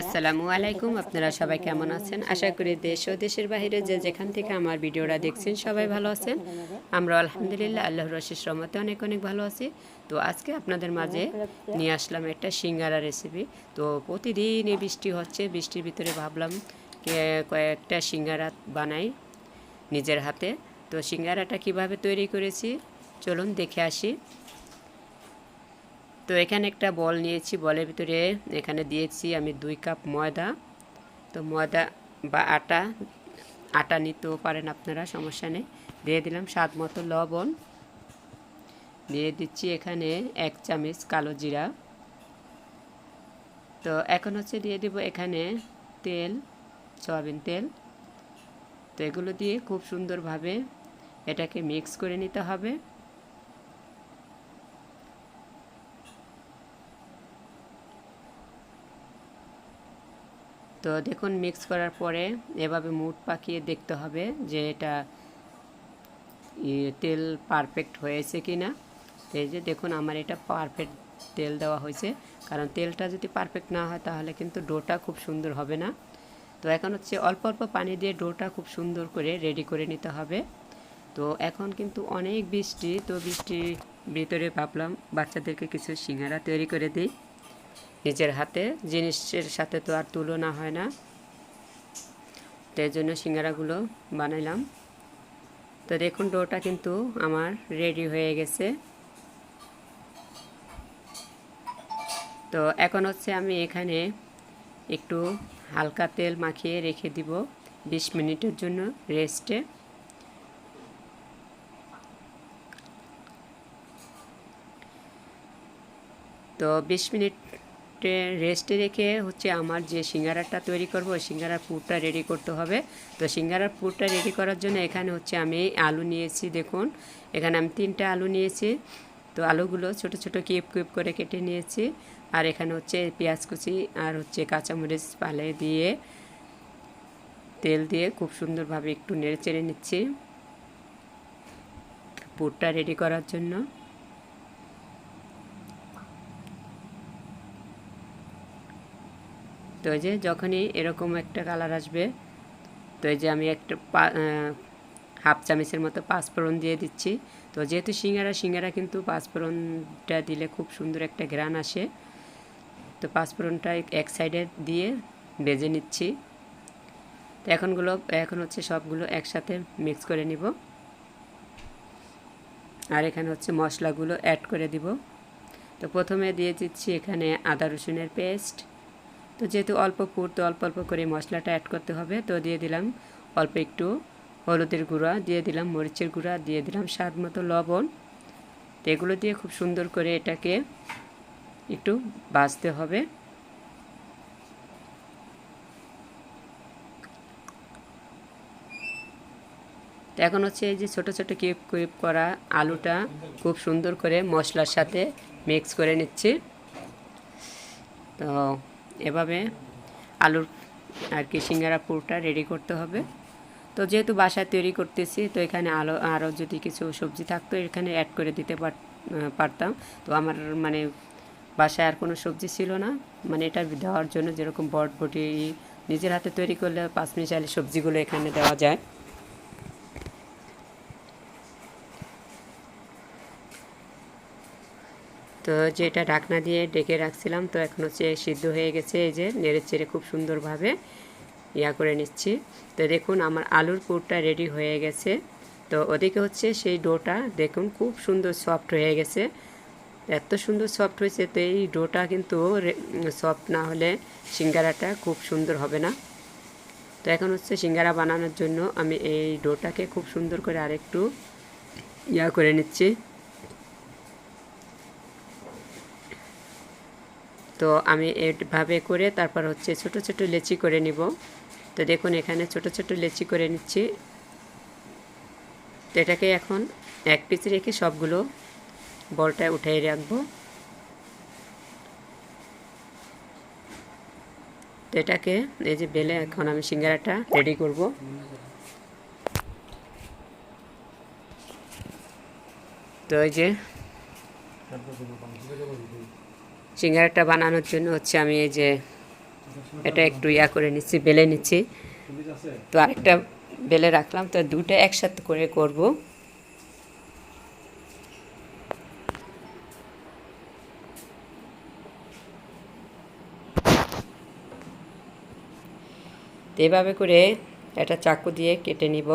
আসসালামু আলাইকুম আপনারা সবাই কেমন আছেন? আশা করি দেশ ও দেশের বাইরে যে যেখান থেকে আমার ভিডিওটা দেখছেন সবাই ভালো আছেন। আমরা আলহামদুলিল্লাহ আল্লাহ রশিস রহমতে অনেক অনেক ভালো আছি। তো আজকে আপনাদের মাঝে নিয়ে আসলাম একটা সিঙ্গারা রেসিপি তো প্রতিদিনই বৃষ্টি হচ্ছে বৃষ্টির ভিতরে ভাবলাম কয়েকটা সিঙ্গারা বানাই নিজের হাতে। তো সিঙ্গারাটা কীভাবে তৈরি করেছি? চলুন দেখে আসি। তো এখানে একটা বল নিয়েছি, বলের ভিতরে এখানে দিয়েছি আমি দুই কাপ ময়দা। তো ময়দা বা আটা আটা নিতেও পারেন আপনারা, সমস্যা নেই। দিয়ে দিলাম স্বাদ মতো লবণ। দিয়ে দিচ্ছি এখানে এক চামচ কালো জিরা। তো এখন হচ্ছে দিয়ে দিব এখানে তেল, সয়াবিন তেল। তো এগুলো দিয়ে খুব সুন্দরভাবে এটাকে মিক্স করে নিতে হবে। তো দেখুন মিক্স করার পরে এভাবে মুড পাকিয়ে দেখতে হবে যে এটা তেল পারফেক্ট হয়েছে কি না এই যে দেখুন, আমার এটা পারফেক্ট তেল দেওয়া হয়েছে। কারণ তেলটা যদি পারফেক্ট না হয়, তাহলে কিন্তু ডোটা খুব সুন্দর হবে না। তো এখন হচ্ছে অল্প অল্প পানি দিয়ে ডোটা খুব সুন্দর করে রেডি করে নিতে হবে। তো এখন কিন্তু অনেক বৃষ্টি, তো বৃষ্টির ভিতরে ভাবলাম বাচ্চাদেরকে কিছু সিঙ্গারা তৈরি করে দিই। নিজের হাতে, জিনিসের সাথে তো আর তুলনা হয় না। তো এই জন্য সিঙ্গারাগুলো বানাইলাম। তো দেখুন, ডোটা কিন্তু আমার রেডি হয়ে গেছে। তো এখন হচ্ছে আমি এখানে একটু হালকা তেল মাখিয়ে রেখে দিব বিশ মিনিটের জন্য রেস্টে। তো বিশ মিনিটে রেস্টে রেখে হচ্ছে আমার যে সিঙ্গারাটা তৈরি করব, ওই সিঙ্গারার পুরটা রেডি করতে হবে। তো সিঙ্গারার পুরটা রেডি করার জন্য এখানে হচ্ছে আমি আলু নিয়েছি, দেখুন। এখানে আমি তিনটা আলু নিয়েছি। তো আলুগুলো ছোট ছোট কিউব কিউব করে কেটে নিয়েছি। আর এখানে হচ্ছে পেঁয়াজ কুচি আর হচ্ছে কাঁচামরিচ পালে দিয়ে তেল দিয়ে খুব সুন্দরভাবে একটু নেড়ে চেড়ে নিচ্ছি। পুরটা রেডি করার জন্য। তো এই যে যখনই এরকম একটা কালার আসবে, তো এই যে আমি একটা হাফ চামচের মতো পাঁচফোড়ন দিয়ে দিচ্ছি। তো যেহেতু সিঙ্গারা সিঙ্গারা কিন্তু পাঁচফোড়নটা দিলে খুব সুন্দর একটা ঘ্রাণ আসে। তো পাঁচফোড়নটা এক সাইডে দিয়ে বেজে নিচ্ছি। তো এখনগুলো, এখন হচ্ছে সবগুলো একসাথে মিক্স করে নিব। আর এখানে হচ্ছে মশলাগুলো অ্যাড করে দিব। তো প্রথমে দিয়ে দিচ্ছি এখানে আদা রসুনের পেস্ট। তো যেহেতু অল্প পুর তো অল্প অল্প করে মশলাটা অ্যাড করতে হবে, তো দিয়ে দিলাম অল্প একটু হলুদের গুঁড়া, দিয়ে দিলাম মরিচের গুঁড়া, দিয়ে দিলাম স্বাদ মতো লবণ। তো এগুলো দিয়ে খুব সুন্দর করে এটাকে একটু বাছতে হবে। তো এখন হচ্ছে এই যে ছোটো ছোটো কিউব কিউব করা আলুটা খুব সুন্দর করে মশলার সাথে মিক্স করে নিচ্ছি। তো এভাবে আলুর আর কি সিঙ্গারা পুরটা রেডি করতে হবে। তো যেহেতু বাসায় তৈরি করতেছি, তো এখানে আলো আরও যদি কিছু সবজি থাকতো, এখানে অ্যাড করে দিতে পার- পারতাম। তো আমার মানে বাসায় আর কোনো সবজি ছিল না। মানে এটা দেওয়ার জন্য যেরকম বটবটি নিজের হাতে তৈরি করলে পাঁচ মিনিট মিশালি সবজিগুলো এখানে দেওয়া যায়। তো যেটা ঢাকনা দিয়ে ডেকে রাখছিলাম, তো এখন হচ্ছে সিদ্ধ হয়ে গেছে, এই যে নেড়ে চেড়ে খুব সুন্দরভাবে ইয়া করে নিচ্ছি। তো দেখুন আমার আলুর পুরটা রেডি হয়ে গেছে। তো ওদিকে হচ্ছে সেই ডোটা দেখুন খুব সুন্দর সফট হয়ে গেছে। এত সুন্দর সফট হয়েছে, তো এই ডোটা কিন্তু সফট না হলে সিঙ্গারাটা খুব সুন্দর হবে না। তো এখন হচ্ছে সিঙ্গারা বানানোর জন্য আমি এই ডোটাকে খুব সুন্দর করে আরেকটু ইয়া করে নিচ্ছি। তো আমি এভাবে করে তারপর হচ্ছে ছোট ছোট লেচি করে নিব। তো দেখুন এখানে ছোট ছোট লেচি করে নিচ্ছি। তো এটাকে এখন এক পিস রেখে সবগুলো বলটা উঠিয়ে রাখব। তো এটাকে এই যে বেলে এখন আমি সিঙ্গারাটা রেডি করব। তো এই যে সিঙ্গারাটা বানানোর জন্য হচ্ছে আমি এই যে এটা একটু ইয়া করে নিচ্ছি, বেলে নিচ্ছি। তো আরেকটা বেলে রাখলাম, তো দুটো একসাথে করে করব। এভাবে করে এটা চাকু দিয়ে কেটে নিব।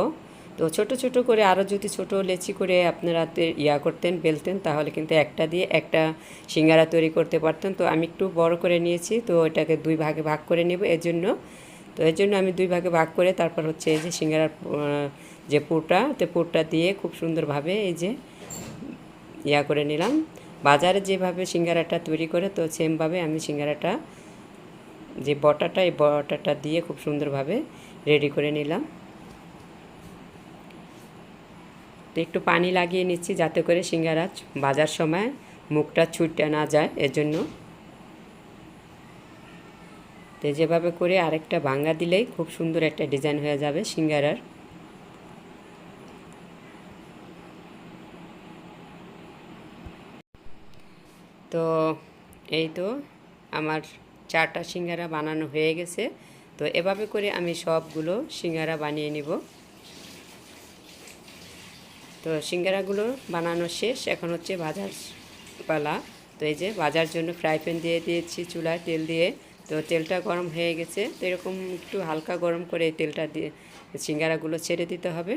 তো ছোট ছোট করে আরও যদি ছোট লেচি করে আপনারা ইয়া করতেন, বেলতেন, তাহলে কিন্তু একটা দিয়ে একটা সিঙ্গারা তৈরি করতে পারতেন। তো আমি একটু বড় করে নিয়েছি, তো এটাকে দুই ভাগে ভাগ করে নেব এর জন্য। তো এর জন্য আমি দুই ভাগে ভাগ করে তারপর হচ্ছে এই যে সিঙ্গারার যে পুরটা, তো পুরটা দিয়ে খুব সুন্দরভাবে এই যে ইয়া করে নিলাম। বাজারে যেভাবে সিঙ্গারাটা তৈরি করে, তো সেমভাবে আমি সিঙ্গারাটা, যে বটাটা, এই বটাটা দিয়ে খুব সুন্দরভাবে রেডি করে নিলাম। তো একটু পানি লাগিয়ে নিচ্ছি যাতে করে সিঙ্গারা বাজার সময় মুখটা ছুটে না যায় এর জন্য তো যেভাবে করে আরেকটা ভাঙ্গা দিলেই খুব সুন্দর একটা ডিজাইন হয়ে যাবে সিঙ্গারার। তো এই তো আমার চারটা সিঙ্গারা বানানো হয়ে গেছে। তো এভাবে করে আমি সবগুলো সিঙ্গারা বানিয়ে নিব। তো সিঙ্গারাগুলো বানানো শেষ। এখন হচ্ছে ভাজার পালা তো এই যে ভাজার জন্য ফ্রাই প্যান দিয়ে দিয়েছি চুলায় তেল দিয়ে। তো তেলটা গরম হয়ে গেছে। তো এরকম একটু হালকা গরম করে তেলটা দিয়ে সিঙ্গারাগুলো ছেড়ে দিতে হবে।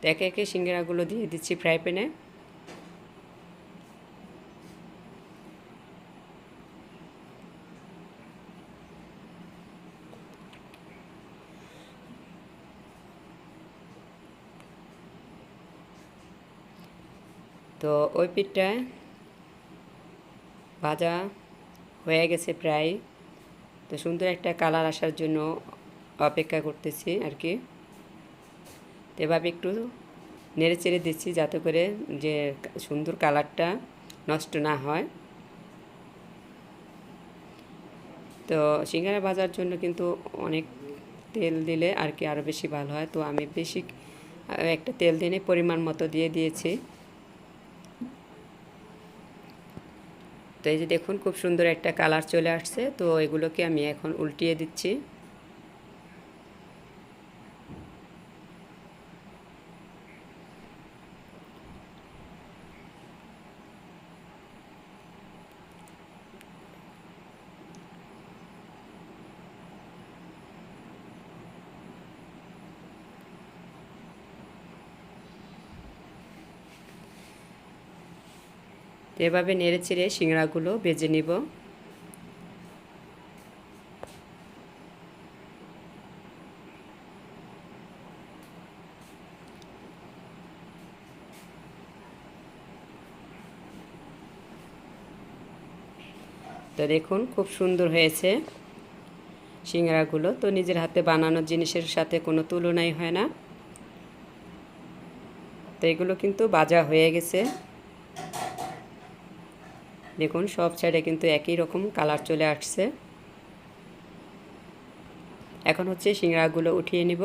তো একে একে সিঙ্গারাগুলো দিয়ে দিচ্ছি ফ্রাই প্যানে। তো ওই পিঠটা ভাজা হয়ে গেছে প্রায়। তো সুন্দর একটা কালার আসার জন্য অপেক্ষা করতেছি আর কি। তো এভাবে একটু নেড়ে চেড়ে দিচ্ছি যাতে করে যে সুন্দর কালারটা নষ্ট না হয়। তো সিঙ্গারা ভাজার জন্য কিন্তু অনেক তেল দিলে আর কি আরও বেশি ভালো হয়। তো আমি বেশি একটা তেল দিনে পরিমাণ মতো দিয়ে দিয়েছি। তো এই যে দেখুন, খুব সুন্দর একটা কালার চলে আসছে। তো এগুলোকে আমি এখন উল্টিয়ে দিচ্ছি। তো এভাবে নেড়ে চেড়ে সিংড়াগুলো বেজে নিব। তো দেখুন, খুব সুন্দর হয়েছে সিঙ্গারাগুলো তো নিজের হাতে বানানো জিনিসের সাথে কোনো তুলনাই হয় না। তো এগুলো কিন্তু বাজা হয়ে গেছে। দেখুন, সব সাইডে কিন্তু একই রকম কালার চলে আসছে। এখন হচ্ছে সিঙ্গারাগুলো উঠিয়ে নিব।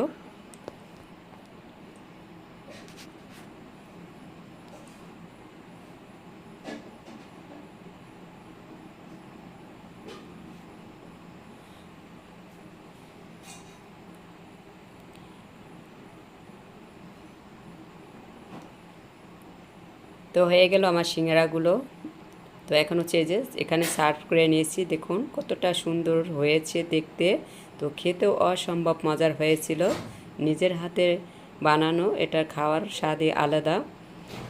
তো হয়ে গেল আমার সিঙ্গারাগুলো। তো এখন হচ্ছে এই যে এখানে সার্ভ করে নিয়েছি, দেখুন কতটা সুন্দর হয়েছে দেখতে। তো খেতেও অসম্ভব মজার হয়েছিল। নিজের হাতে বানানো, এটা খাওয়ার স্বাদই আলাদা।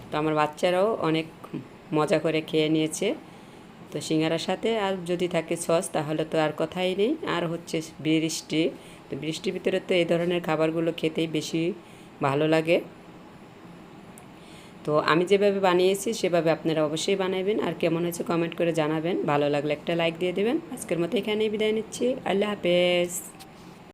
তো আমার বাচ্চারাও অনেক মজা করে খেয়ে নিয়েছে। তো সিঙ্গারার সাথে আর যদি থাকে সস, তাহলে তো আর কথাই নেই। আর হচ্ছে বৃষ্টি, তো বৃষ্টির ভিতরে তো এই ধরনের খাবারগুলো খেতেই বেশি ভালো লাগে। তো আমি যেভাবে বানিয়েছি, সেভাবে আপনারা অবশ্যই বানাবেন আর কেমন হয়েছে কমেন্ট করে জানাবেন। ভালো লাগলে একটা লাইক দিয়ে দেবেন। আজকের মতো এখানেই বিদায় নিচ্ছি। আল্লাহ হাফেজ।